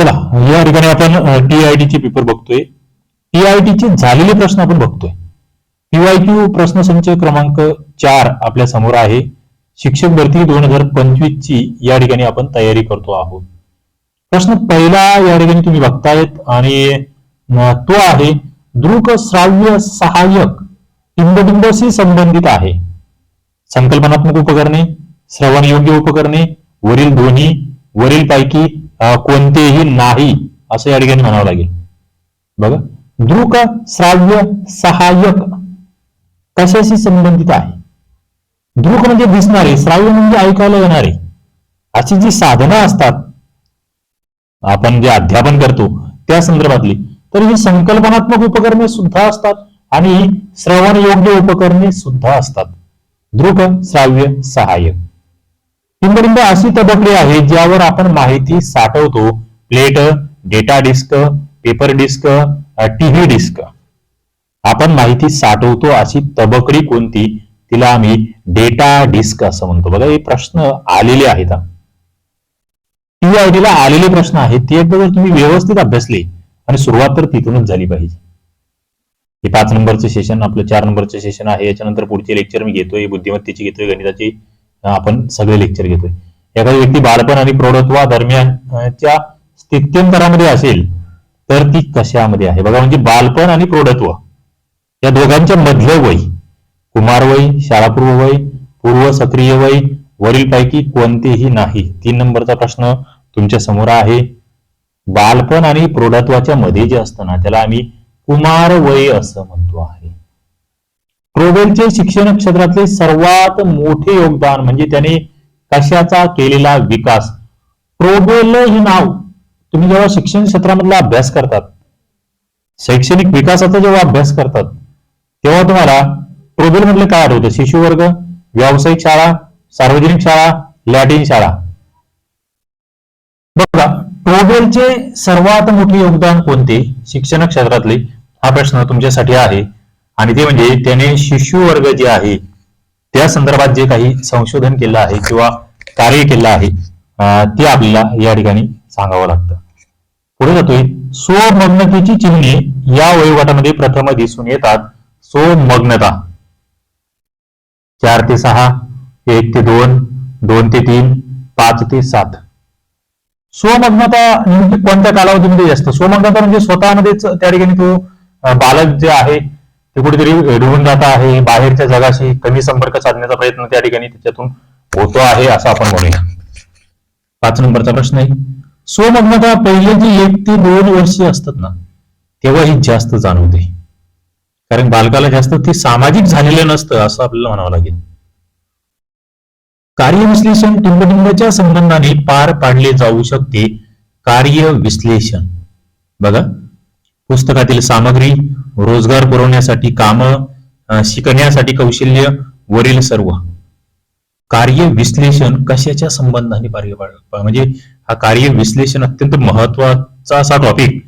चला या ठिकाणी आपण टी आय चे पेपर बघतोय. टी चे झालेले प्रश्न आपण बघतोय. पीवायक्यू प्रश्नसंच क्रमांक चार आपल्यासमोर आहे. शिक्षक भरती दोन हजार पंचवीस ची या ठिकाणी आपण तयारी करतो आहोत. प्रश्न पहिला या ठिकाणी तुम्ही बघतायत आणि तो आहे दृक श्राव्य सहाय्यक बिंबबिंबशी संबंधित आहे. संकल्पनात्मक उपकरणे श्रवण योग्य उपकरणे वरील दोन्ही वरील पैकी कोणतेही नाही असं या ठिकाणी म्हणावं लागेल. बघा दृक श्राव्य सहाय्यक कशाशी संबंधित आहे? दृक म्हणजे दिसणारे श्राव्य म्हणजे ऐकायला येणारे. अशी जी साधनं असतात आपण जे अध्यापन करतो त्या संदर्भातली तर ही संकल्पनात्मक उपकरणे सुद्धा असतात आणि श्रवण योग्य उपकरणे सुद्धा असतात. दृक श्राव्य सहाय्यक. बिंबडिंब अशी तबकडी आहे ज्यावर आपण माहिती साठवतो. Plate data disk paper disk TV disk. आपण माहिती साठवतो अशी तबकडी कोणती? तिला आम्ही डेटा डिस्क असं म्हणतो. बघा हे प्रश्न आलेले आहेत. टीआयटीला आलेले प्रश्न आहेत. ते एकदा जर तुम्ही व्यवस्थित अभ्यासले आणि सुरुवात तर तिथूनच झाली पाहिजे. हे पाच नंबरचं सेशन आपलं चार नंबरचं सेशन आहे. याच्यानंतर पुढचे लेक्चर मी घेतोय. बुद्धिमत्तेची घेतोय गणिताची. आपण सगळे लेक्चर घेतोय. एखादी व्यक्ती बालपण आणि प्रौढत्वा दरम्यान च्या स्थित्यंतरामध्ये असेल तर ती कशामध्ये आहे? बघा म्हणजे बालपण आणि प्रौढत्व. या दोघांच्या मधलं वय. कुमार वय शाळापूर्व वय पूर्व सक्रिय वय वरील पैकी कोणतेही नाही. तीन नंबरचा प्रश्न तुमच्यासमोर आहे. बालपण आणि प्रौढत्वाच्या मध्ये जे असतं ना त्याला आम्ही कुमार वय असं म्हणतो आहे. रोबेलचे शिक्षण क्षेत्रातले सर्वात मोठे योगदान म्हणजे त्याने कशाचा केलेला विकास? प्रोबेल हे नाव तुम्ही जेव्हा शिक्षण क्षेत्रामधला अभ्यास करतात शैक्षणिक विकासाचा जेव्हा अभ्यास करतात तेव्हा तुम्हाला प्रोबेल म्हटलं काय आठवतं शिशुवर्ग व्यावसायिक शाळा सार्वजनिक शाळा लॅटिन शाळा. बघा प्रोबेलचे सर्वात मोठे योगदान कोणते? शिक्षण क्षेत्रातले. हा प्रश्न तुमच्यासाठी आहे. आणि ते म्हणजे त्याने शिशु वर्ग जे आहे त्या संदर्भात जे काही संशोधन केलं आहे किंवा कार्य केलं आहे ते आपल्याला या ठिकाणी सांगावं लागतं. पुढे जातोय स्वमग्नतेची चिन्हे या वयोगटामध्ये प्रथम दिसून येतात. स्वमग्नता. चार ते सहा एक ते दोन दोन ते तीन पाच ते सात. स्वमग्नता नेमकी कोणत्या कालावधीमध्ये जास्त स्वमग्नता म्हणजे स्वतःमध्येच त्या ठिकाणी तो बालक जे आहे ते कुठेतरी डुबून जात आहे बाहेरच्या जगाशी कमी संपर्क साधण्याचा प्रयत्न त्या ठिकाणी त्याच्यातून होतो आहे असं आपण म्हणूया. पाच नंबरचा प्रश्न आहे. स्वमग्नता पहिले जी एक ते दोन वर्षे असतात ना तेव्हा ही जास्त जाणवते कारण बालकाला जास्त ते सामाजिक झालेलं नसतं असं आपल्याला म्हणावं लागेल. कार्यविश्लेषण टिंबटिंबच्या संबंधाने पार पाडले जाऊ शकते. कार्य विश्लेषण. बघा पुस्तकातील सामग्री रोजगार पुरवण्यासाठी कामं शिकण्यासाठी कौशल्य वरील सर्व. कार्य विश्लेषण कशाच्या संबंधाने पार म्हणजे हा कार्य विश्लेषण अत्यंत महत्त्वाचा असा टॉपिक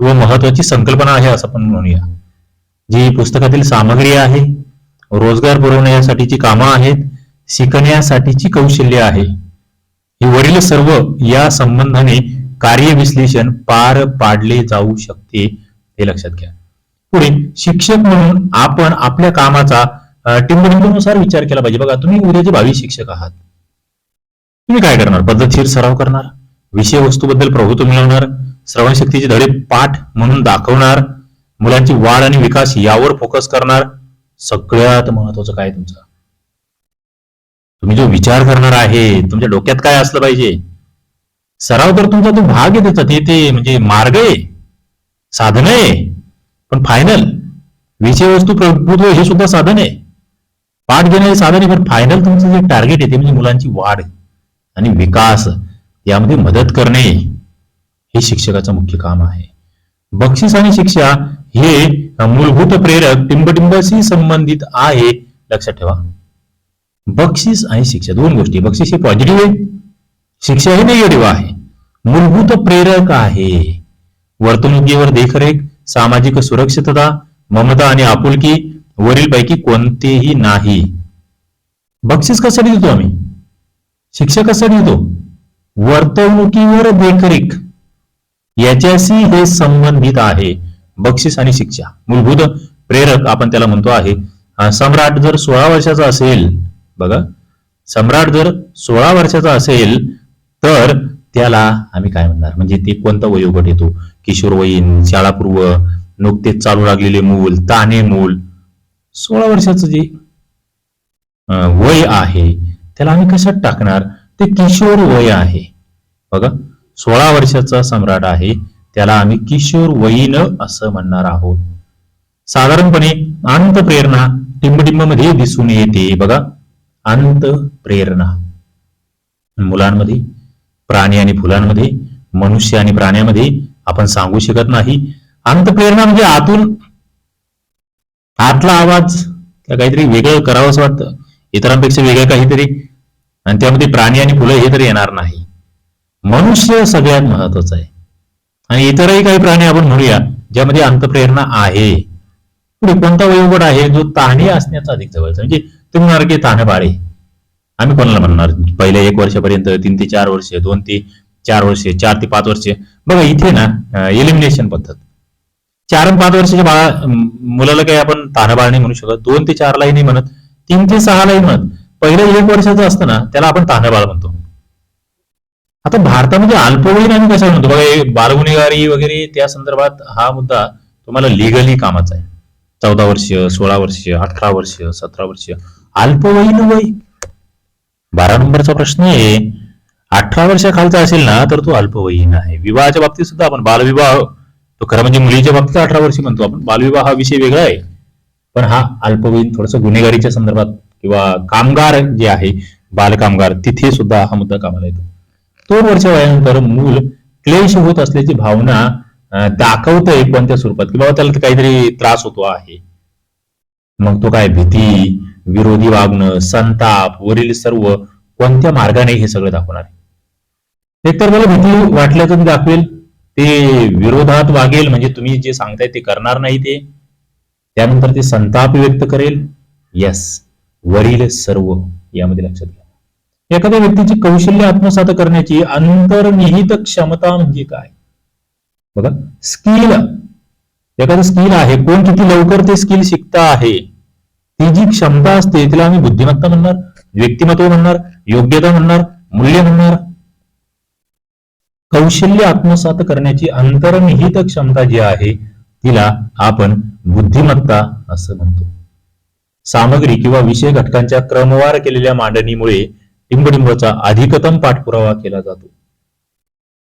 किंवा महत्वाची संकल्पना आहे असं आपण म्हणूया. जी पुस्तकातील सामग्री आहे रोजगार पुरवण्यासाठीची कामं आहेत शिकण्यासाठीची कौशल्य आहे ही वरील सर्व या संबंधाने कार्य विश्लेषण पार पाडले जाऊ शकते हे लक्षात घ्या. पुढे शिक्षक म्हणून आपण आपल्या कामाचा अं, टिंबटिंबनुसार विचार केला पाहिजे. बघा तुम्ही उद्याचे भावी शिक्षक आहात तुम्ही काय करणार? पद्धतशीर सराव करणार? विषय वस्तूबद्दल प्रभुत्व मिळवणार? श्रवणशक्तीचे धडे पाठ म्हणून दाखवणार? मुलांची वाढ आणि विकास यावर फोकस करणार? सगळ्यात महत्वाचं काय तुमचं? तुम्ही जो विचार करणार आहे तुमच्या डोक्यात काय असलं पाहिजे? सराव तर तुमचा तो भाग आहे त्याचा ते ते म्हणजे मार्ग आहे. साधन आहे. पण फायनल विषय वस्तू प्रभुत्व हे सुद्धा साधन आहे. पाठ घेणारे हे साधन आहे पण फायनल तुमचं जे टार्गेट आहे ते म्हणजे मुलांची वाढ आणि विकास. यामध्ये मदत करणे हे शिक्षकाचं मुख्य काम आहे. बक्षीस आणि शिक्षा हे मूलभूत प्रेरक टिंबटिंबाशी संबंधित आहे. लक्षात ठेवा. बक्षीस आणि शिक्षा दोन गोष्टी. बक्षीस हे पॉझिटिव्ह आहे. शिक्षा हे निगेटिव्ह आहे. मूलभूत प्रेरक आहे. वर्तणुकीवर देखरेख सामाजिक सुरक्षितता ममता आणि आपुलकी वरील पैकी कोणतेही नाही. बक्षीस कशासाठी देतो आम्ही? शिक्षा कशासाठी देतो वर्तवणुकीवर देखरेख. याच्याशी हे संबंधित आहे. बक्षीस आणि शिक्षा. मूलभूत प्रेरक आपण त्याला म्हणतो आहे. सम्राट जर सोळा वर्षाचा असेल बघा. सम्राट जर सोळा वर्षाचा असेल तर त्याला आम्ही काय म्हणणार? म्हणजे ते कोणता वयोगट येतो किशोरवयीन शाळापूर्व नुकतेच चालू लागलेले मूल ताने मूल सोळा वर्षाचं जे वय आहे त्याला आम्ही कशात टाकणार? ते किशोर वय आहे. बघा सोळा वर्षाचा सम्राट आहे त्याला आम्ही किशोर वयीन असं म्हणणार आहोत. साधारणपणे अंत प्रेरणा टिंबटिंबमध्ये दिसून येते बघा. अंत प्रेरणा. मुलांमध्ये प्राणी आणि फुलांमध्ये मनुष्य आणि प्राण्यामध्ये आपण सांगू शकत नाही. अंतप्रेरणा म्हणजे आतून आतला आवाज काहीतरी वेगळं करावंसं वाटतं. इतरांपेक्षा वेगळं काहीतरी. आणि त्यामध्ये प्राणी आणि फुलं हे तरी येणार नाही. मनुष्य सगळ्यात महत्वाचं आहे. आणि इतरही काही प्राणी आपण म्हणूया ज्यामध्ये अंतप्रेरणा आहे. पुढे कोणता वयोगट आहे? जो ताणे असण्याचा अधिक जवळचा म्हणजे तुम्ही म्हणणार की ताणबाळे. आम्ही कोणाला म्हणणार? पहिल्या एक वर्षापर्यंत तीन ते चार वर्ष दोन ते चार वर्ष चार ते पाच वर्ष. बघा इथे ना एलिमिनेशन पद्धत. चार आणि पाच वर्षाच्या बाळा मुलाला काही आपण तानाबाळ नाही म्हणू शकत. दोन ते चारलाही नाही म्हणत. तीन ते सहालाही म्हणत. पहिलं एक वर्षाचं असतं ना त्याला आपण तानाबाळ म्हणतो. आता भारतामध्ये अल्पवयीन आम्ही कसं म्हणतो? बघा बालगुन्हेगारी वगैरे त्या संदर्भात हा मुद्दा तुम्हाला लिगली कामाचा आहे. चौदा वर्ष सोळा वर्ष अठरा वर्ष सतरा वर्ष. अल्पवयीन वय. बारा नंबरचा प्रश्न आहे. अठरा वर्षाखालचा असेल ना तर तो अल्पवयीन आहे. विवाहाच्या बाबतीत सुद्धा आपण बालविवाह तो खरं म्हणजे मुलीच्या बाबतीत अठरा वर्षी म्हणतो आपण. बालविवाह हा विषय वेगळा आहे. पण हा अल्पवयीन थोडस गुन्हेगारीच्या संदर्भात किंवा कामगार जे आहे बालकामगार तिथे सुद्धा हा मुद्दा कामाला येतो. दोन वर्ष वयानंतर मूल क्लेश होत असल्याची भावना दाखवतंय कोणत्या स्वरूपात. की बाबा त्याला काहीतरी त्रास होतो आहे. मग तो काय भीती विरोधी वागणं संताप वरील सर्व कोणत्या मार्गाने हे सगळं दाखवणार आहे? एकतर मला भीती वाटल्याचं दाखवेल. ते विरोधात वागेल म्हणजे तुम्ही जे सांगताय ते करणार नाही ते. त्यानंतर ते संताप व्यक्त करेल. यस वरील सर्व यामध्ये लक्षात घ्या. एखाद्या व्यक्तीची कौशल्य आत्मसात करण्याची अंतर्निहित क्षमता म्हणजे काय? बघा स्किल एखादं स्किल आहे कोण किती लवकर ते स्किल शिकता आहे ती जी क्षमता असते तिला आम्ही बुद्धिमत्ता म्हणणार व्यक्तिमत्व म्हणणार योग्यता म्हणणार मूल्य म्हणणार. कौशल्य आत्मसात करण्याची अंतर्निहित क्षमता जी आहे तिला आपण बुद्धिमत्ता असं म्हणतो. सामग्री किंवा विषय घटकांच्या क्रमवार केलेल्या मांडणीमुळे टिंबडिंबचा अधिकतम पाठपुरावा केला जातो.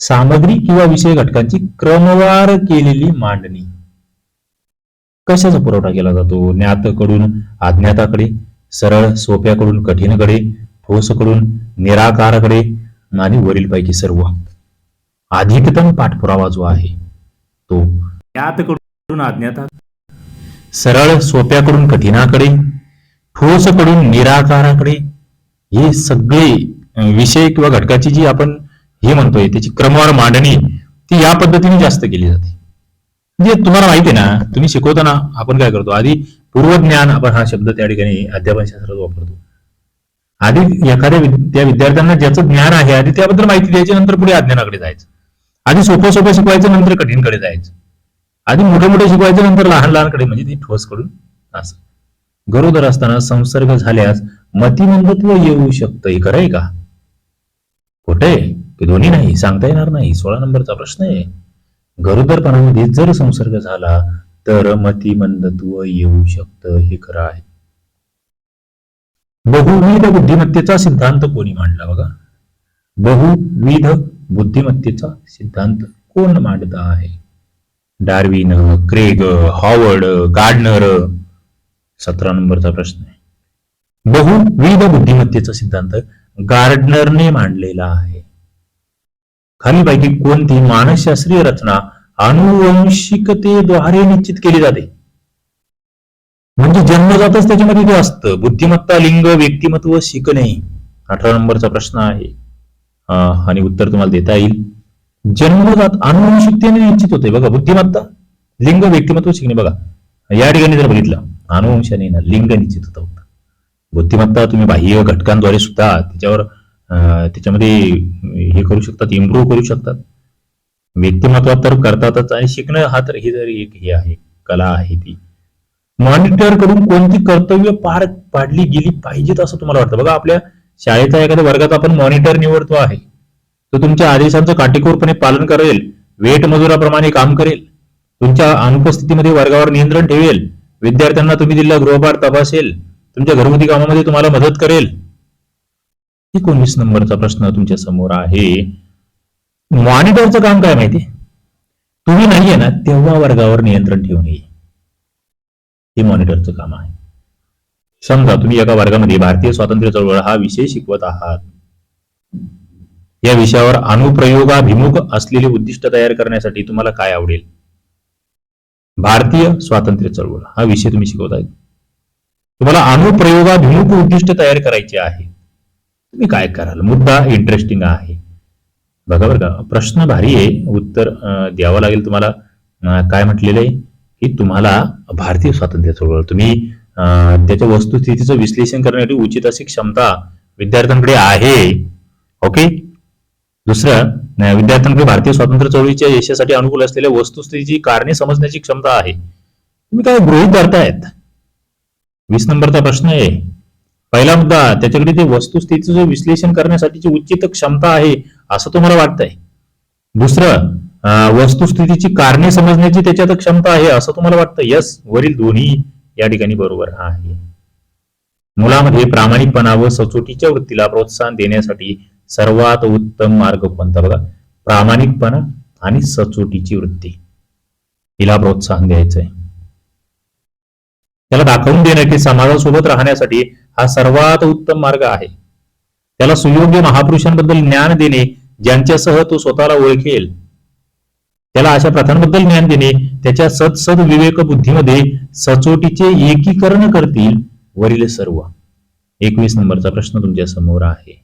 सामग्री किंवा विषय घटकांची क्रमवार केलेली मांडणी. कशाचा पुरवठा केला जातो? ज्ञातकडून अज्ञाताकडे सरळ सोप्याकडून कठीणकडे ठोसकडून निराकाराकडे आणि वरीलपैकी सर्व. अधिकतम पाठपुरावा जो आहे तो ज्ञातकडून अज्ञाता सरळ सोप्याकडून कठीणाकडे ठोसकडून निराकाराकडे हे सगळे विषय किंवा घटकाची जी आपण हे म्हणतोय त्याची क्रमवार मांडणी ती या पद्धतीने जास्त केली जाते. म्हणजे तुम्हाला माहिती आहे ना तुम्ही शिकवताना आपण काय करतो? आधी पूर्वज्ञान आपण हा शब्द त्या ठिकाणी अध्यापन शास्त्रात वापरतो. आधी एखाद्या त्या विद्यार्थ्यांना ज्याचं ज्ञान आहे आधी त्याबद्दल माहिती द्यायची नंतर पुढे अज्ञानाकडे जायचं. आधी सोपं सोपं शिकवायचं नंतर कठीणकडे जायचं. आधी मोठे मोठे शिकवायचं नंतर लहान लहानकडे म्हणजे ती ठोस कडून असं. गरोदर असताना संसर्ग झाल्यास मतिमंदत्व येऊ शकतं हे खरं आहे का? खोटे आहे की दोन्ही नाही सांगता येणार नाही. सोळा नंबरचा प्रश्न आहे. गरोदरपणामध्ये जर संसर्ग झाला तर मतिमंदत्व येऊ शकतं हे खरं आहे. बहुविध बुद्धिमत्तेचा सिद्धांत कोणी मांडला बघा? बहुविध बुद्धिमत्तेचा सिद्धांत कोण मांडत आहे? Darwin Craig Howard Gardner? सतरा नंबरचा प्रश्न आहे. बहुविध बुद्धिमत्तेचा सिद्धांत गार्डनरने मांडलेला आहे. खालीपैकी कोणती मानसशास्त्रीय रचना अनुवंशिकतेद्वारे निश्चित केली जाते? म्हणजे जन्मजातच त्याच्यामध्ये ते असतं. बुद्धिमत्ता लिंग व्यक्तिमत्व शिकणे. अठरा नंबरचा प्रश्न आहे. आणि उत्तर तुम्हाला देता येईल. जन्मजात अनुवंशिकतेने निश्चित होते. बघा बुद्धिमत्ता लिंग व्यक्तिमत्व शिकणे. बघा या ठिकाणी जर बघितलं अनुवंशाने ना लिंग निश्चित होता. बुद्धिमत्ता तुम्ही बाह्य घटकांद्वारे सुद्धा त्याच्यावर त्याच्यामध्ये हे करू शकतात इम्प्रूव्ह करू शकतात. व्यक्तिमत्वात तर करतातच आणि शिकणं हा तर ही जरी एक हे आहे कला आहे ती. मॉनिटर करून कोणती कर्तव्य पार पाडली गेली पाहिजेत असं तुम्हाला वाटतं? बघा आपल्या शाळेच्या एखाद्या वर्गात आपण मॉनिटर निवडतो आहे. तो तुमच्या आदेशांचं काटेकोरपणे पालन करेल वेट मजुराप्रमाणे काम करेल तुमच्या अनुपस्थितीमध्ये वर्गावर नियंत्रण ठेवेल विद्यार्थ्यांना तुम्ही दिलेला गृहपाठ तपासेल तुमच्या घरगुती कामामध्ये तुम्हाला मदत करेल एकोणीस नंबरचा प्रश्न तुमच्यासमोर आहे. मॉनिटरचं काम काय माहिती? तुम्ही नाहीये ना तेव्हा वर्गावर नियंत्रण ठेवणे हे मॉनिटरचं काम आहे. समजा तुम्ही एका वर्गामध्ये भारतीय स्वातंत्र्य चळवळ हा विषय शिकवत आहात. या विषयावर अनुप्रयोगाभिमुख असलेली उद्दिष्ट तयार करण्यासाठी तुम्हाला काय आवडेल? भारतीय स्वातंत्र्य चळवळ हा विषय तुम्ही शिकवत आहे तुम्हाला अनुप्रयोगाभिमुख उद्दिष्ट तयार करायचे आहे. तुम्ही काय कराल? मुद्दा इंटरेस्टिंग आहे. बघा बरं का प्रश्न भारी आहे. उत्तर द्यावं लागेल तुम्हाला. काय म्हटलेलं आहे? की तुम्हाला भारतीय स्वातंत्र्य चळवळ तुम्ही त्याच्या वस्तुस्थितीचं विश्लेषण करण्यासाठी उचित अशी क्षमता विद्यार्थ्यांकडे आहे. ओके? दुसरं विद्यार्थ्यांकडे भारतीय स्वातंत्र्य चळवळीच्या यशासाठी अनुकूल असलेल्या वस्तुस्थितीची कारणे समजण्याची क्षमता आहे. तुम्ही काय गृहित धरतायत? वीस नंबरचा प्रश्न आहे. पहिला मुद्दा त्याच्याकडे ते वस्तुस्थितीचं विश्लेषण करण्यासाठीची उचित क्षमता आहे असं तुम्हाला वाटतंय? दुसरं अं, वस्तुस्थितीची कारणे समजण्याची त्याच्यात क्षमता आहे असं तुम्हाला वाटतं यस वरील दोन्ही या ठिकाणी बरोबर आहे. मुलामध्ये प्रामाणिकपणा व सचोटीच्या वृत्तीला प्रोत्साहन देण्यासाठी सर्वात उत्तम मार्ग कोणता बघा? प्रामाणिकपणा आणि सचोटीची वृत्ती. हिला प्रोत्साहन द्यायचंय. त्याला दाखवून देणे की समाजासोबत राहण्यासाठी हा सर्वात उत्तम मार्ग आहे. त्याला सुयोग्य महापुरुषांबद्दल ज्ञान देणे ज्यांच्यासह तो स्वतःला ओळखेल. त्याला अशा प्रथांबद्दल ज्ञान देणे त्याच्या सदसद विवेक बुद्धीमध्ये सचोटीचे एकीकरण करतील वरील सर्व. एकवीस नंबरचा प्रश्न तुमच्यासमोर आहे.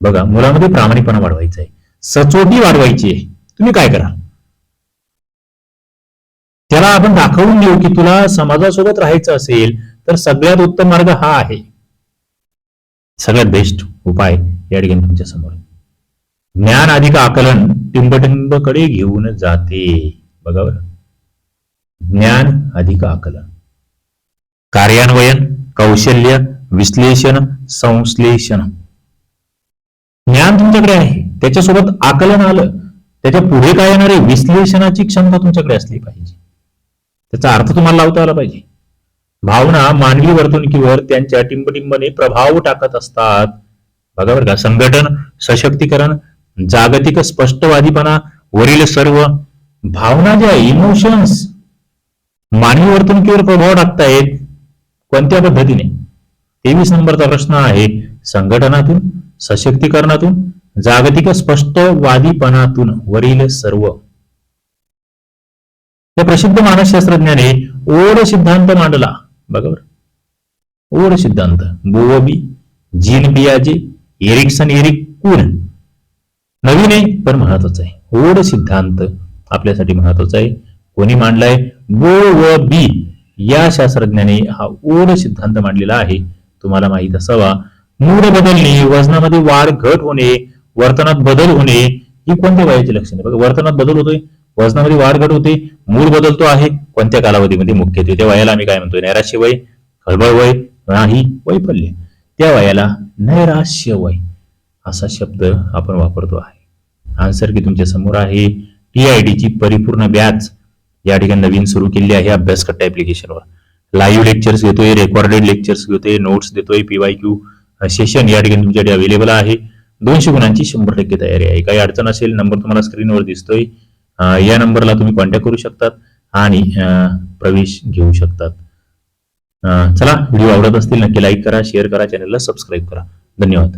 बघा मुलामध्ये प्रामाणिकपणा वाढवायचा आहे. सचोटी वाढवायची आहे. तुम्ही काय करा? त्याला आपण दाखवून देऊ की तुला समाजासोबत राहायचं असेल तर सगळ्यात उत्तम मार्ग हा आहे. सगळ्यात बेस्ट उपाय या ठिकाणी तुमच्यासमोर. ज्ञान अधिक आकलन टिंबटिंबकडे घेऊन जाते. बघा बरं. ज्ञान अधिक आकलन. कार्यान्वयन कौशल्य विश्लेषण संश्लेषण. ज्ञान तुमच्याकडे आहे. त्याच्यासोबत आकलन आलं त्याच्या पुढे काय येणारे? विश्लेषणाची क्षमता तुमच्याकडे असली पाहिजे. त्याचा अर्थ तुम्हाला लावता आला पाहिजे. भावना मानवी वर्तणुकीवर त्यांच्या टिंबटिंबने प्रभाव टाकत असतात. बघा बरं का संघटन सशक्तीकरण जागतिक स्पष्टवादीपणा वरील सर्व भावना ज्या इमोशन्स मानवी वर्तणुकीवर प्रभाव टाकतायत कोणत्या पद्धतीने? तेवीस नंबरचा प्रश्न आहे संघटनातून सशक्तीकरणातून जागतिक स्पष्टवादीपणातून वरील सर्व. या प्रसिद्ध मानसशास्त्रज्ञाने ओड सिद्धांत मांडला. बघा बरं. ओड सिद्धांत. बोवबी जीन बियाजे एरिक्सन एरिक कुन. नवीन आहे पण महत्वाचं आहे. ओड सिद्धांत आपल्यासाठी महत्त्वाचा आहे. कोणी मांडलाय? बो व बी. या शास्त्रज्ञाने हा ओड सिद्धांत मांडलेला आहे. तुम्हाला माहीत असावा मूड बदलणे वजनामध्ये वाढ घट होणे वर्तनात बदल होणे ही कोणत्या वयाची लक्षणे बघा वर्तनात बदल होतोय. वजनामध्ये वाढ घट होते. मूड बदलतो आहे. कोणत्या कालावधीमध्ये मुख्यत्वे त्या वयाला आम्ही काय म्हणतोय? नैराश्य वय खळबळ वय नाही वैफल्य. त्या वयाला नैराश्य वय असा शब्द आपण वापरतो आहे. आन्सर की तुमच्यासमोर आहे. टी आय ची परिपूर्ण बॅच या ठिकाणी नवीन सुरू केलेली आहे अभ्यासकट्टा ऍप्लिकेशनवर लाईव्ह लेक्चर्स घेतोय रेकॉर्डेड लेक्चर्स घेतोय नोट्स देतोय पीवाय क्यू सेशन या ठिकाणी तुमच्याकडे अवेलेबल आहे. दोनशे गुणांची शंभर टक्के तयारी आहे. काही अडचण असेल नंबर तुम्हाला स्क्रीनवर दिसतोय. या नंबरला तुम्ही कॉन्टॅक्ट करू शकतात आणि प्रवेश घेऊ शकतात. चला व्हिडिओ आवडत असतील नक्की लाईक करा शेअर करा चॅनलला सबस्क्राईब करा. धन्यवाद.